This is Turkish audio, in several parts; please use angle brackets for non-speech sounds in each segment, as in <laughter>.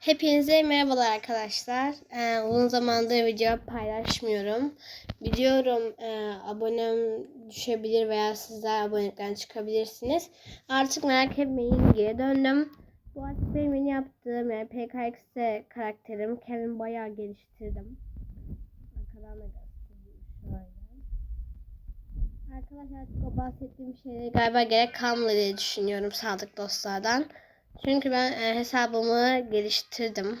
Hepinize merhabalar arkadaşlar. Ee, uzun zamandır video paylaşmıyorum. Biliyorum e, abonem düşebilir veya sizler abonelikten çıkabilirsiniz. Artık merak etmeyin geri döndüm. Bu artık benim yeni yaptığım yani PKX'de karakterim. Kendimi bayağı geliştirdim. Arkadaşlar artık o bahsettiğim şeyleri galiba gerek kalmadı diye düşünüyorum sadık dostlardan. Çünkü ben e, hesabımı geliştirdim.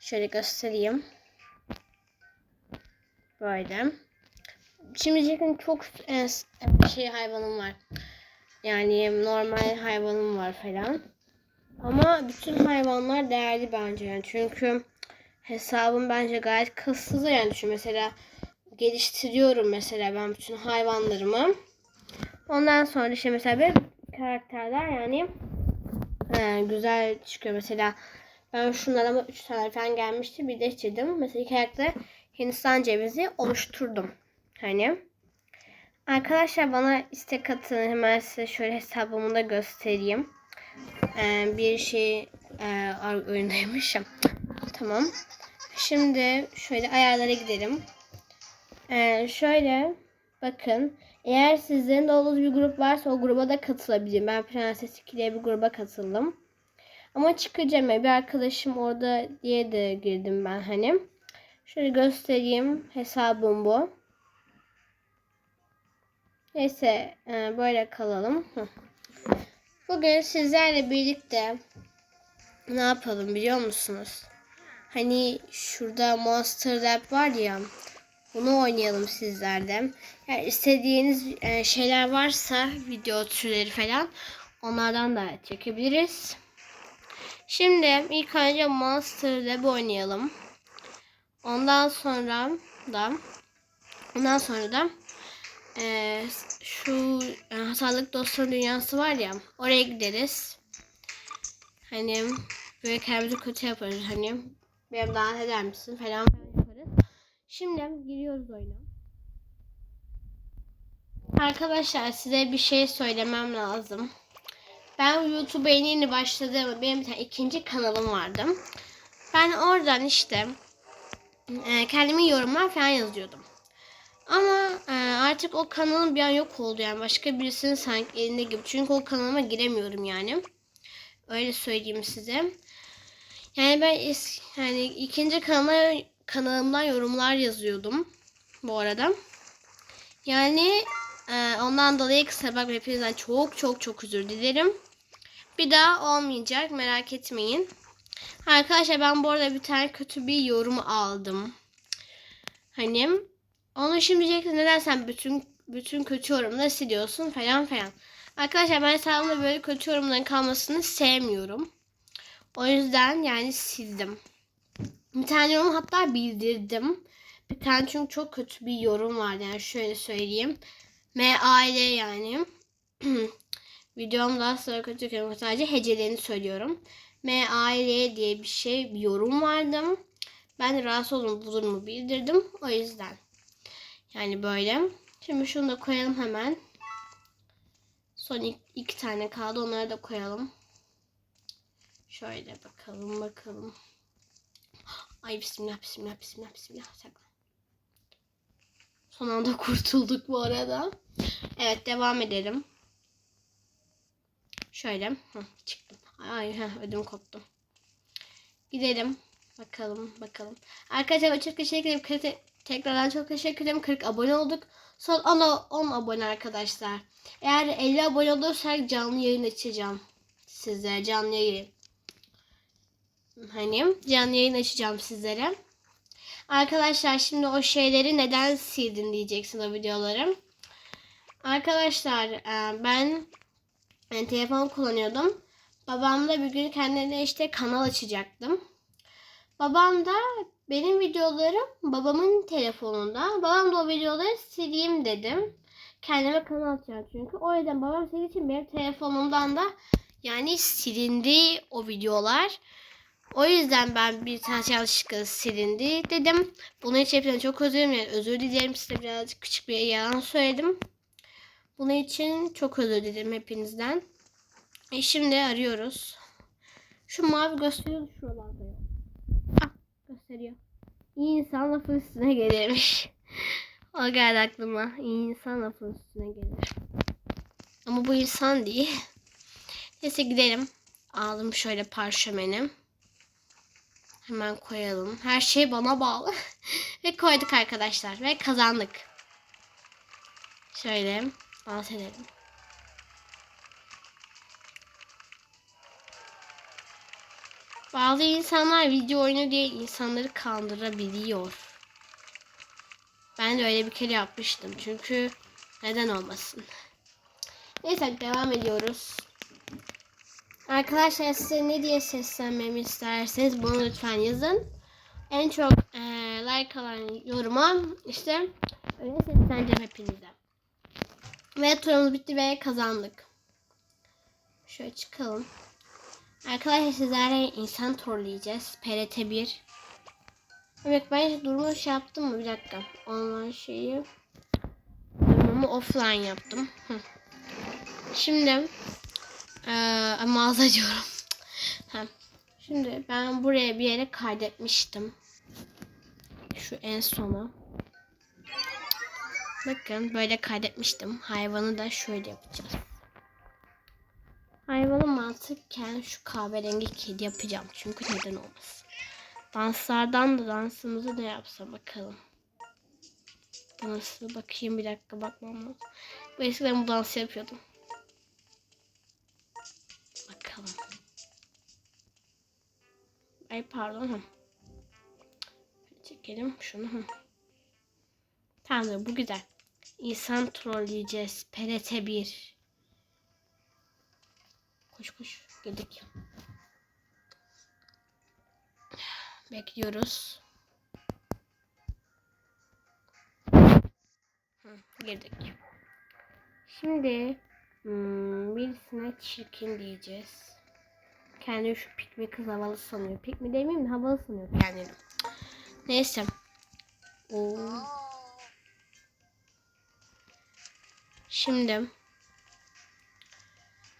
Şöyle göstereyim. Böyle. Şimdi bakın çok e, e, şey hayvanım var. Yani normal hayvanım var falan. Ama bütün hayvanlar değerli bence yani. Çünkü hesabım bence gayet kılsız yani düşün. Mesela geliştiriyorum mesela ben bütün hayvanlarımı. Ondan sonra işte mesela bir karakterler yani güzel çıkıyor. Mesela ben şunlara 3 tane falan gelmişti. Birleştirdim. Mesela iki ayakta Hindistan cevizi oluşturdum. Hani. Arkadaşlar bana istek atın. Hemen size şöyle hesabımı da göstereyim. Ee, bir şey e, oyundaymışım. Tamam. Şimdi şöyle ayarlara gidelim. Ee, şöyle bakın. Eğer sizlerin de olduğunuz bir grup varsa o gruba da katılabilirim. Ben Prenses 2 diye bir gruba katıldım. Ama çıkacağım ya bir arkadaşım orada diye de girdim ben hani. Şöyle göstereyim. Hesabım bu. Neyse e, böyle kalalım. Bugün sizlerle birlikte ne yapalım biliyor musunuz? Hani şurada Monster Lab var ya. Bunu oynayalım sizlerle. Yani istediğiniz e, şeyler varsa video türleri falan onlardan da çekebiliriz. Şimdi ilk önce Monster Lab oynayalım. Ondan sonra da ondan sonra da e, şu e, Hastalık Dostları Dünyası var ya oraya gideriz. Hani böyle kendimizi kötü yaparız hani benim daha eder misin falan. Şimdi giriyoruz oyuna. Arkadaşlar size bir şey söylemem lazım. Ben YouTube'a yeni yeni başladığım benim bir tane ikinci kanalım vardı. Ben oradan işte e, kendimi yorumlar falan yazıyordum. Ama e, artık o kanalım bir an yok oldu yani başka birisinin sanki elinde gibi. Çünkü o kanalıma giremiyorum yani. Öyle söyleyeyim size. Yani ben es- yani ikinci kanala kanalımdan yorumlar yazıyordum bu arada. Yani e, ondan dolayı kusura bakmayın hepinizden çok çok çok özür dilerim. Bir daha olmayacak merak etmeyin. Arkadaşlar ben bu arada bir tane kötü bir yorum aldım. Hani onu şimdi diyeceksiniz neden sen bütün bütün kötü yorumları siliyorsun falan falan. Arkadaşlar ben hesabımda böyle kötü yorumların kalmasını sevmiyorum. O yüzden yani sildim. Bir tane yorum hatta bildirdim. Bir tane çünkü çok kötü bir yorum var yani şöyle söyleyeyim. M aile yani. <clears throat> Videom daha sonra kötü yorum sadece hecelerini söylüyorum. M aile diye bir şey bir yorum vardı. Ben de rahatsız oldum bu durumu bildirdim. O yüzden. Yani böyle. Şimdi şunu da koyalım hemen. Son iki tane kaldı. Onları da koyalım. Şöyle bakalım bakalım. Ay bismillah bismillah bismillah bismillah. Saklan. Son anda <laughs> kurtulduk bu arada. Evet devam edelim. Şöyle. Hı, çıktım. Ay heh, ödüm koptu. Gidelim. Bakalım bakalım. Arkadaşlar çok teşekkür ederim. Tekrardan çok teşekkür ederim. 40 abone olduk. Son 10, 10 abone arkadaşlar. Eğer 50 abone olursak canlı yayın açacağım. Sizlere canlı yayın. Hani canlı yayın açacağım sizlere. Arkadaşlar şimdi o şeyleri neden sildin diyeceksin o videoları. Arkadaşlar e, ben yani telefon kullanıyordum. Babam da bir gün kendine işte kanal açacaktım. Babam da benim videolarım babamın telefonunda. Babam da o videoları sileyim dedim. Kendime kanal açacağım çünkü. O yüzden babam sildiği için benim telefonumdan da yani silindi o videolar. O yüzden ben bir tane yanlışlıkla silindi dedim. Bunun için hepsinden çok özür dilerim. Özür dilerim size birazcık küçük bir yalan söyledim. Bunun için çok özür dilerim hepinizden. E şimdi arıyoruz. Şu mavi gösteriyor şuralarda yok. Ah gösteriyor. İyi insan lafın üstüne gelirmiş. <laughs> o geldi aklıma. İyi insan lafın üstüne gelir. Ama bu insan değil. Neyse gidelim. Aldım şöyle parşömeni. Hemen koyalım. Her şey bana bağlı. <laughs> ve koyduk arkadaşlar. Ve kazandık. Şöyle dans. Bazı insanlar video oyunu diye insanları kandırabiliyor. Ben de öyle bir kere yapmıştım. Çünkü neden olmasın. Neyse devam ediyoruz. Arkadaşlar size ne diye seslenmemi isterseniz bunu lütfen yazın. En çok e, like alan yoruma işte öyle sesleneceğim hepinize. Ve turumuz bitti ve kazandık. Şöyle çıkalım. Arkadaşlar sizlerle insan torlayacağız. PRT 1. Evet ben durumu şey yaptım mı? Bir dakika. Online şeyi. Durumumu offline yaptım. Şimdi ee, mağaza diyorum. Şimdi ben buraya bir yere kaydetmiştim. Şu en sona. Bakın böyle kaydetmiştim. Hayvanı da şöyle yapacağız. Hayvanı mantıkken şu kahverengi kedi yapacağım. Çünkü neden olmasın. Danslardan da dansımızı da yapsa bakalım. Nasıl bakayım bir dakika bakmam lazım. Bu eskiden bu dansı yapıyordum. Ay pardon. Çekelim şunu. Tamam bu güzel. İnsan trolleyeceğiz. PRT 1. Koş koş. Girdik. Bekliyoruz. Girdik. Şimdi hmm, birisine çirkin diyeceğiz. Kendi şu pikmi kız havalı sanıyor. Pikmi demeyeyim de havalı sanıyor kendini. Neyse. Oo. Şimdi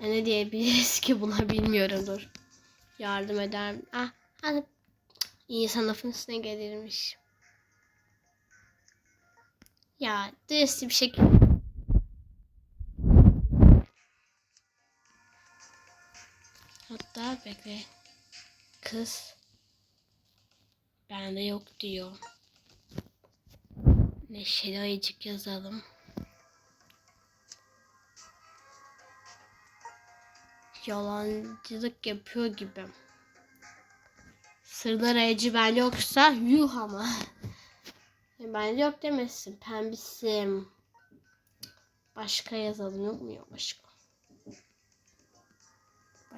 e ne diyebiliriz ki buna bilmiyorum dur. Yardım eder? Ah, hadi. İnsan lafın gelirmiş. Ya dürüst bir şekilde. Hatta bekle. Kız. Bende yok diyor. Neşeli ayıcık yazalım. Yalancılık yapıyor gibi. Sırlar ayıcı ben yoksa yuh ama. Ben yok demesin. Pembisim. Başka yazalım yok mu yok başka?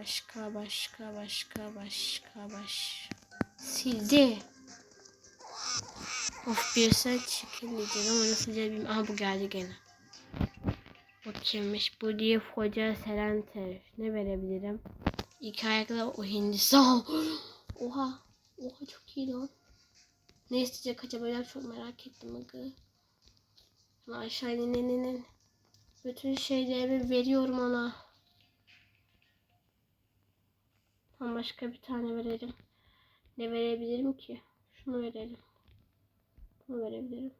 Başka başka başka başka baş. Sildi. Of bir sen çekin diyeceğim ama nasıl bilmiyorum. Aha bu geldi gene. Bu kimmiş? Bu diye hoca Serenter. Ne verebilirim? İki ayaklı o Hindistan. <gasps> Oha. Oha çok iyi lan. Ne isteyecek acaba ben çok merak ettim aga. Ama aşağı in in in in. Bütün şeylerimi veriyorum ona. Tam başka bir tane verelim. Ne verebilirim ki? Şunu verelim. Bunu verebilirim.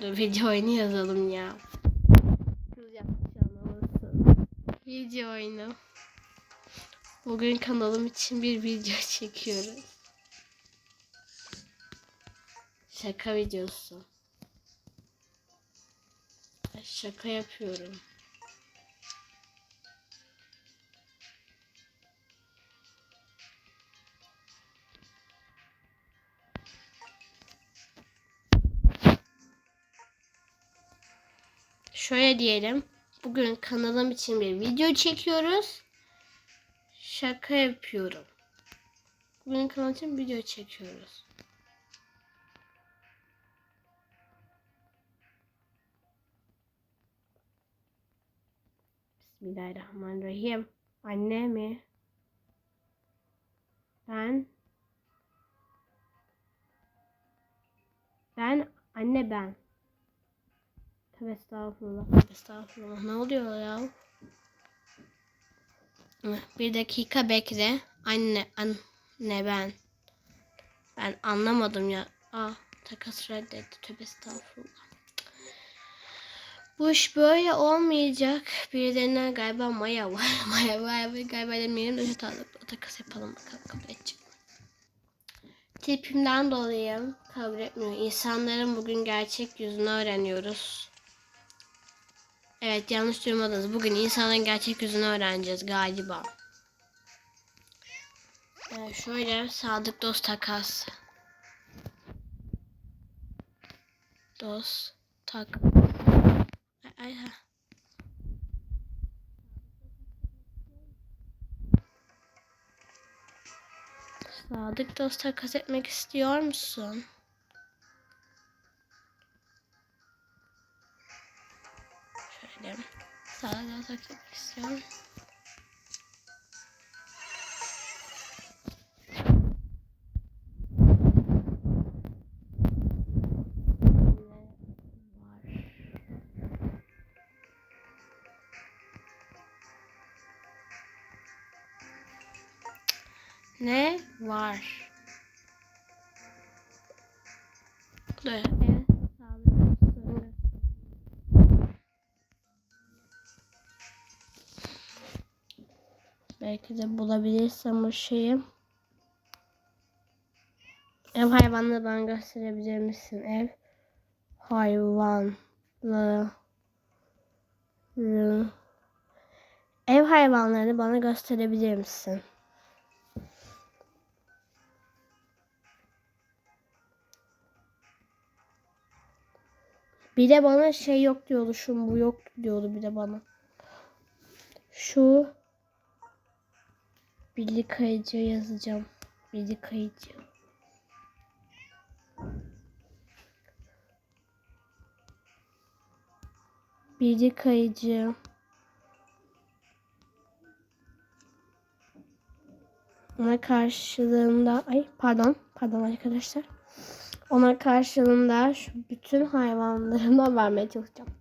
Dur video oyunu yazalım ya. Kız yapmış anlamasın. Video oyunu. Bugün kanalım için bir video <laughs> çekiyoruz. Şaka videosu. Şaka yapıyorum. Şöyle diyelim. Bugün kanalım için bir video çekiyoruz. Şaka yapıyorum. Bugün kanalım için video çekiyoruz. Bismillahirrahmanirrahim. Anne mi? Ben Ben anne ben. Tövbe estağfurullah. Estağfurullah. Ne oluyor ya? Bir dakika bekle. Anne, anne ben. Ben anlamadım ya. Aa, takas reddetti. Tövbe estağfurullah. Bu iş böyle olmayacak. Birilerine galiba Maya var. <laughs> Maya var ve galiba demeyelim de şu tarzda takas yapalım bakalım kabul edecek. Tipimden dolayı kabul etmiyor. İnsanların bugün gerçek yüzünü öğreniyoruz. Evet yanlış duymadınız. Bugün insanların gerçek yüzünü öğreneceğiz galiba. Ee, şöyle sadık dost takas. Dost tak. Ay, ay, ha. Sadık dost takas etmek istiyor musun? Sadık dost takas etmek istiyorum. Ne var? Dur. Evet, Belki de bulabilirsem o şeyi. Ev hayvanları bana gösterebilir misin? Ev hayvanları. Ev hayvanlarını bana gösterebilir misin? Bir de bana şey yok diyordu. Şu bu yok diyordu bir de bana. Şu Billy Kayıcı yazacağım. Billy Kayıcı. Billy Kayıcı. Ona karşılığında ay pardon pardon arkadaşlar. Ona karşılığında şu bütün hayvanlarına vermeye çalışacağım.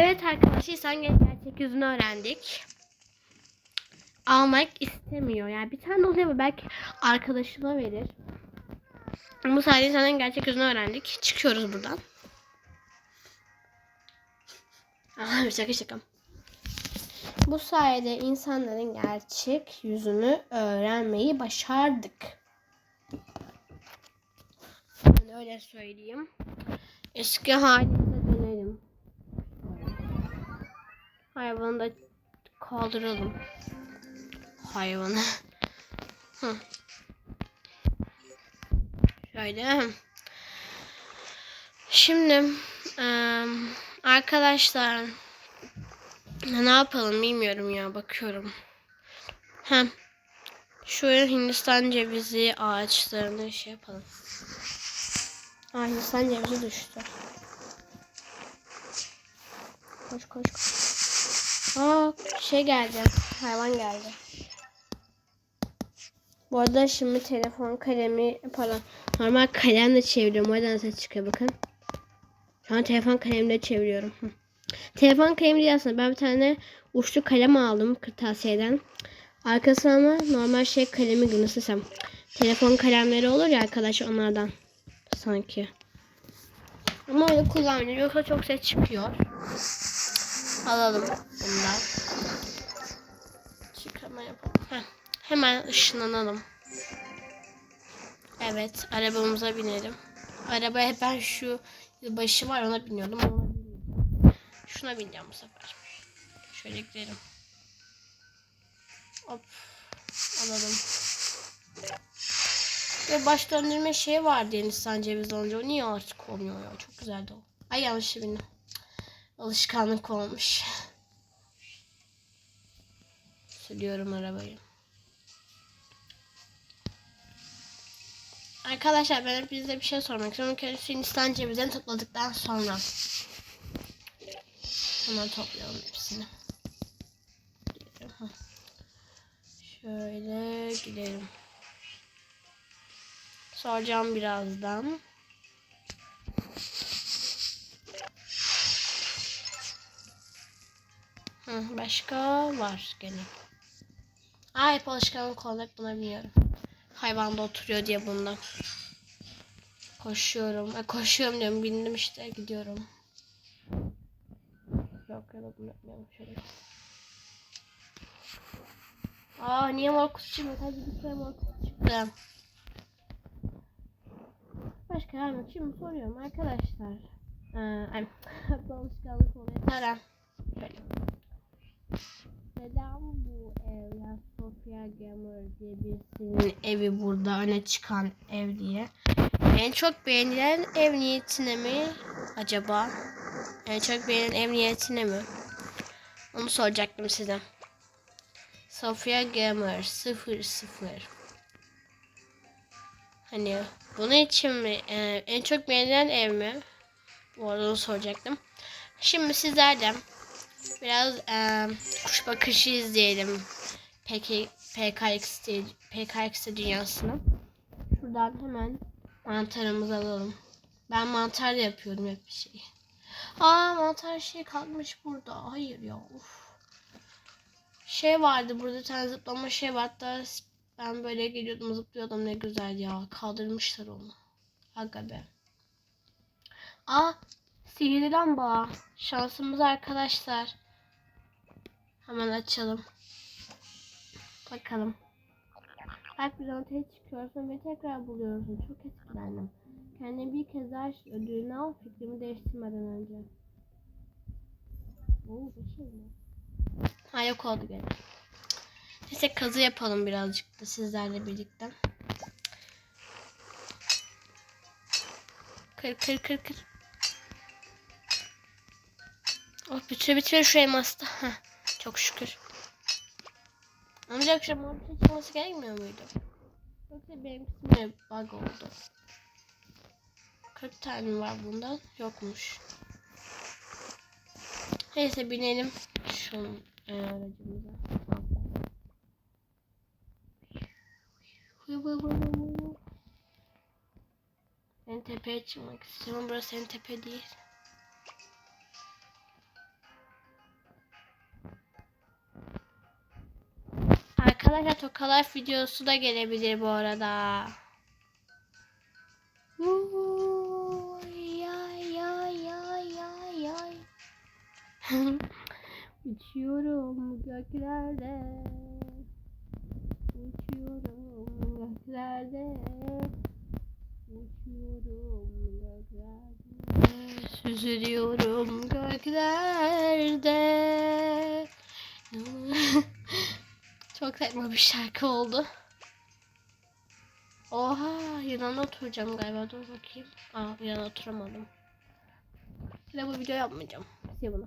Evet arkadaşlar sen gerçek yüzünü öğrendik. Almak istemiyor. Yani bir tane oluyor belki arkadaşına verir. Bu sayede senin gerçek yüzünü öğrendik. Çıkıyoruz buradan. Aha şaka şaka. Bu sayede insanların gerçek yüzünü öğrenmeyi başardık. Ben öyle söyleyeyim. Eski halimize dönelim. Hayvanı da kaldıralım. Hayvanı. <laughs> Şöyle. Şimdi arkadaşlar ne yapalım bilmiyorum ya bakıyorum. Hem şu Hindistan cevizi ağaçlarını şey yapalım. Hindistan cevizi düştü. Koş koş koş. Aa şey geldi. Hayvan geldi. Bu arada şimdi telefon kalemi pardon normal kalemle çeviriyorum. O yüzden ses çıkıyor bakın. Şu an telefon kalemle çeviriyorum. Hı. Telefon kalemi değil aslında. Ben bir tane uçlu kalem aldım kırtasiyeden. Arkasına ama normal şey kalemi gibi nasıl desem. Telefon kalemleri olur ya arkadaşlar onlardan. Sanki. Ama öyle kullanmıyorum. Yoksa çok ses çıkıyor. Alalım bundan. Çıkama yapalım. Heh. Hemen ışınlanalım. Evet arabamıza binelim. Arabaya ben şu başı var ona biniyordum. Ona. Şuna bineceğim bu sefer. Şöyle gidelim. Hop. Alalım. Ve baş döndürme şeyi vardı Hindistan cevizi olunca. Niye artık olmuyor ya? Çok güzeldi o. Ay yanlış bindim. Alışkanlık olmuş. Sürüyorum arabayı. Arkadaşlar ben hepinize bir şey sormak istiyorum. Kendisi Hindistan cevizini topladıktan sonra. Hemen toplayalım hepsini. Şöyle gidelim. Soracağım birazdan. Başka var gene. Aa hep alışkanlık hep buna biniyorum. Hayvan da oturuyor diye bundan. Koşuyorum. E, koşuyorum diyorum bindim işte gidiyorum. Yok ya da bunu yapmayalım şöyle. Aa niye mor kutu çıkmıyor? Hadi bir kere mor kutu çıktı. Başka var mı? Şimdi soruyorum arkadaşlar. Ee, ay, <laughs> alışkanlık oluyor. Tara. Şöyle. Neden bu ev ya Sofia Gamer diye birisinin evi burada öne çıkan ev diye. En çok beğenilen ev niyetine mi acaba? En çok beğenilen ev niyetine mi? Onu soracaktım size. Sofia Gamer 00 Hani bunun için mi? Ee, en çok beğenilen ev mi? Bu arada soracaktım. Şimdi sizlerden biraz e, kuş bakışı izleyelim. Peki PKX, PKX dünyasını. Şuradan hemen mantarımızı alalım. Ben mantar da yapıyordum hep bir şey. Aa mantar şey kalmış burada. Hayır ya. Uf. Şey vardı burada tane zıplama şey var. Hatta ben böyle geliyordum zıplıyordum ne güzel ya. Kaldırmışlar onu. Aga be. Aa sihirli lamba. Şansımız arkadaşlar. Hemen açalım. Bakalım. Bak bir ortaya çıkıyorsun ve tekrar buluyorsun. Çok etkilendim. Kendini bir kez daha ödülünü al fikrimi değiştirmeden önce. Oo bir şey mi? Ha yok oldu gene. Neyse kazı yapalım birazcık da sizlerle birlikte. Kır kır kır kır. Oh bitiyor bitiyor şu elmas da. Heh, çok şükür. Amca akşam ortaya çıkması gerekmiyor muydu? Yoksa benimkisi mi bug oldu? 40 tane var bundan? Yokmuş. Neyse binelim şu e, aracımıza. Ben tepeye çıkmak istiyorum. Burası en tepe değil. Arkadaşlar Tokalar videosu da gelebilir bu arada. <laughs> Uçuyorum göklerde. Uçuyorum göklerde. Uçuyorum göklerde. Süzülüyorum göklerde. Çok saçma bir şarkı oldu. Oha yanına oturacağım galiba dur bakayım. Aa yanına oturamadım. Bir de bu video yapmayacağım. Bir bunu.